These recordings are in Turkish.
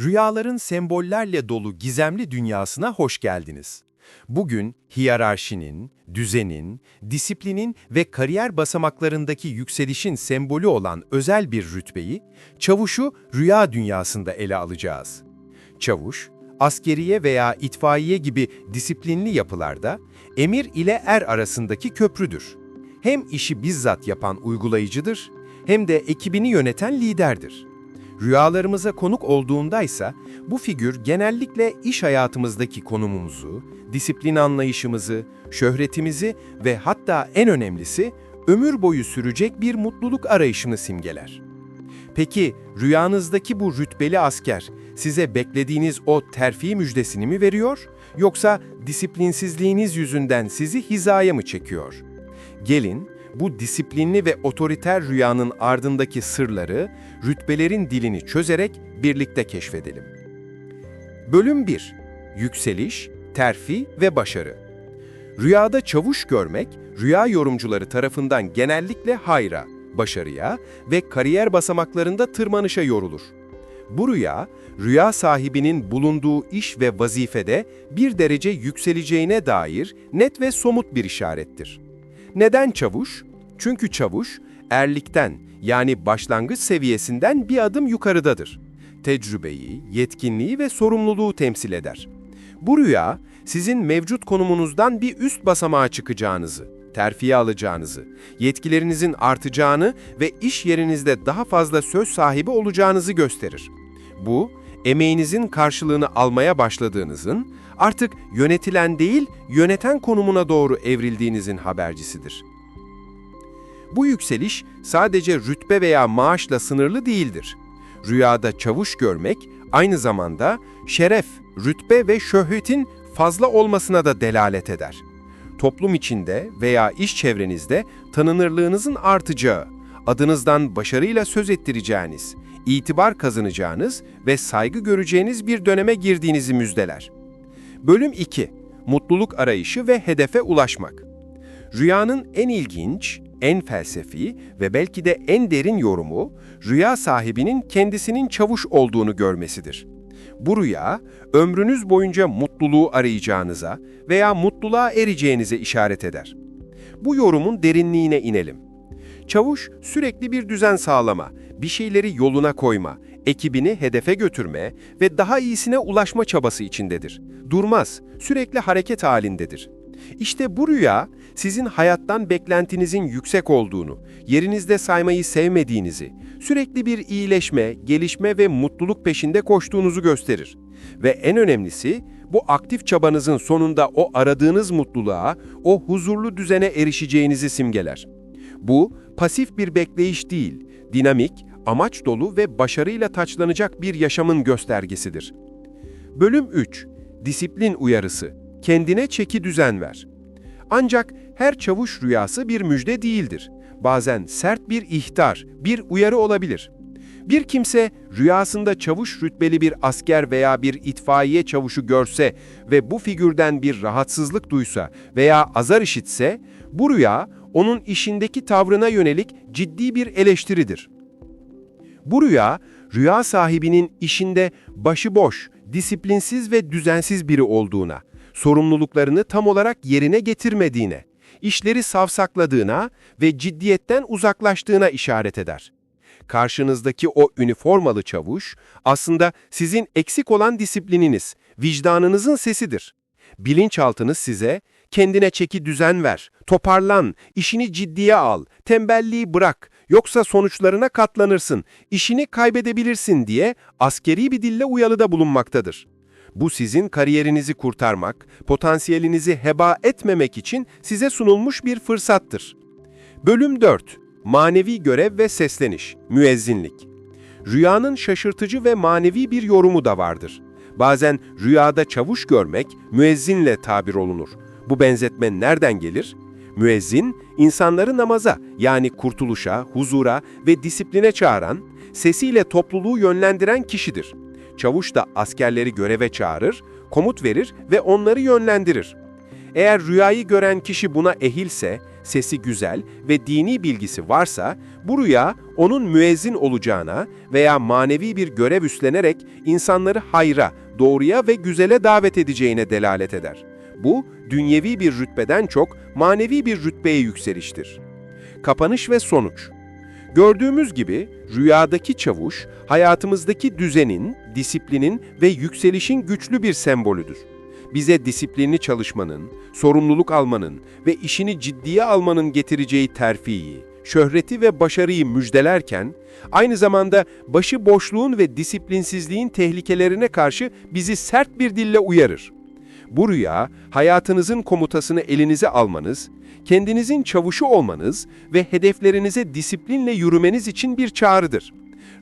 Rüyaların sembollerle dolu gizemli dünyasına hoş geldiniz. Bugün hiyerarşinin, düzenin, disiplinin ve kariyer basamaklarındaki yükselişin sembolü olan özel bir rütbeyi, çavuşu rüya dünyasında ele alacağız. Çavuş, askeriye veya itfaiye gibi disiplinli yapılarda emir ile er arasındaki köprüdür. Hem işi bizzat yapan uygulayıcıdır, hem de ekibini yöneten liderdir. Rüyalarımıza konuk olduğundaysa bu figür genellikle iş hayatımızdaki konumumuzu, disiplin anlayışımızı, şöhretimizi ve hatta en önemlisi ömür boyu sürecek bir mutluluk arayışını simgeler. Peki rüyanızdaki bu rütbeli asker size beklediğiniz o terfi müjdesini mi veriyor yoksa disiplinsizliğiniz yüzünden sizi hizaya mı çekiyor? Gelin bu disiplinli ve otoriter rüyanın ardındaki sırları, rütbelerin dilini çözerek birlikte keşfedelim. Bölüm 1. Yükseliş, terfi ve başarı. Rüyada çavuş görmek, rüya yorumcuları tarafından genellikle hayra, başarıya ve kariyer basamaklarında tırmanışa yorulur. Bu rüya, rüya sahibinin bulunduğu iş ve vazifede bir derece yükseleceğine dair net ve somut bir işarettir. Neden çavuş? Çünkü çavuş, erlikten yani başlangıç seviyesinden bir adım yukarıdadır. Tecrübeyi, yetkinliği ve sorumluluğu temsil eder. Bu rüya, sizin mevcut konumunuzdan bir üst basamağa çıkacağınızı, terfiye alacağınızı, yetkilerinizin artacağını ve iş yerinizde daha fazla söz sahibi olacağınızı gösterir. Bu, emeğinizin karşılığını almaya başladığınızın, artık yönetilen değil, yöneten konumuna doğru evrildiğinizin habercisidir. Bu yükseliş sadece rütbe veya maaşla sınırlı değildir. Rüyada çavuş görmek aynı zamanda şeref, rütbe ve şöhretin fazla olmasına da delalet eder. Toplum içinde veya iş çevrenizde tanınırlığınızın artacağı, adınızdan başarıyla söz ettireceğiniz, itibar kazanacağınız ve saygı göreceğiniz bir döneme girdiğinizi müjdeler. Bölüm 2. Mutluluk arayışı ve hedefe ulaşmak. Rüyanın en ilginç, en felsefi ve belki de en derin yorumu, rüya sahibinin kendisinin çavuş olduğunu görmesidir. Bu rüya, ömrünüz boyunca mutluluğu arayacağınıza veya mutluluğa ereceğinize işaret eder. Bu yorumun derinliğine inelim. Çavuş, sürekli bir düzen sağlama, bir şeyleri yoluna koyma, ekibini hedefe götürme ve daha iyisine ulaşma çabası içindedir. Durmaz, sürekli hareket halindedir. İşte bu rüya, sizin hayattan beklentinizin yüksek olduğunu, yerinizde saymayı sevmediğinizi, sürekli bir iyileşme, gelişme ve mutluluk peşinde koştuğunuzu gösterir. Ve en önemlisi, bu aktif çabanızın sonunda o aradığınız mutluluğa, o huzurlu düzene erişeceğinizi simgeler. Bu, pasif bir bekleyiş değil, dinamik, amaç dolu ve başarıyla taçlanacak bir yaşamın göstergesidir. Bölüm 3. Disiplin uyarısı. Kendine çeki düzen ver. Ancak her çavuş rüyası bir müjde değildir. Bazen sert bir ihtar, bir uyarı olabilir. Bir kimse rüyasında çavuş rütbeli bir asker veya bir itfaiye çavuşu görse ve bu figürden bir rahatsızlık duysa veya azar işitse, bu rüya onun işindeki tavrına yönelik ciddi bir eleştiridir. Bu rüya, rüya sahibinin işinde başıboş, disiplinsiz ve düzensiz biri olduğuna, sorumluluklarını tam olarak yerine getirmediğine, işleri savsakladığına ve ciddiyetten uzaklaştığına işaret eder. Karşınızdaki o üniformalı çavuş aslında sizin eksik olan disiplininiz, vicdanınızın sesidir. Bilinçaltınız size kendine çeki düzen ver, toparlan, işini ciddiye al, tembelliği bırak, yoksa sonuçlarına katlanırsın, işini kaybedebilirsin diye askeri bir dille uyalıda bulunmaktadır. Bu sizin kariyerinizi kurtarmak, potansiyelinizi heba etmemek için size sunulmuş bir fırsattır. Bölüm 4. Manevi görev ve sesleniş, müezzinlik. Rüyanın şaşırtıcı ve manevi bir yorumu da vardır. Bazen rüyada çavuş görmek müezzinle tabir olunur. Bu benzetme nereden gelir? Müezzin, insanları namaza yani kurtuluşa, huzura ve disipline çağıran, sesiyle topluluğu yönlendiren kişidir. Çavuş da askerleri göreve çağırır, komut verir ve onları yönlendirir. Eğer rüyayı gören kişi buna ehilse, sesi güzel ve dini bilgisi varsa, bu rüya onun müezzin olacağına veya manevi bir görev üstlenerek insanları hayra, doğruya ve güzele davet edeceğine delalet eder. Bu, dünyevi bir rütbeden çok manevi bir rütbeye yükseliştir. Kapanış ve sonuç Gördüğümüz gibi rüyadaki çavuş, hayatımızdaki düzenin, disiplinin ve yükselişin güçlü bir sembolüdür. Bize disiplinli çalışmanın, sorumluluk almanın ve işini ciddiye almanın getireceği terfiyi, şöhreti ve başarıyı müjdelerken, aynı zamanda başı boşluğun ve disiplinsizliğin tehlikelerine karşı bizi sert bir dille uyarır. Bu rüya, hayatınızın komutasını elinize almanız, kendinizin çavuşu olmanız ve hedeflerinize disiplinle yürümeniz için bir çağrıdır.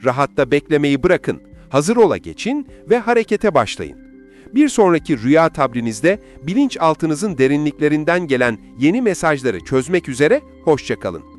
Rahatta beklemeyi bırakın, hazır ola geçin ve harekete başlayın. Bir sonraki rüya tabrinizde bilinçaltınızın derinliklerinden gelen yeni mesajları çözmek üzere hoşçakalın.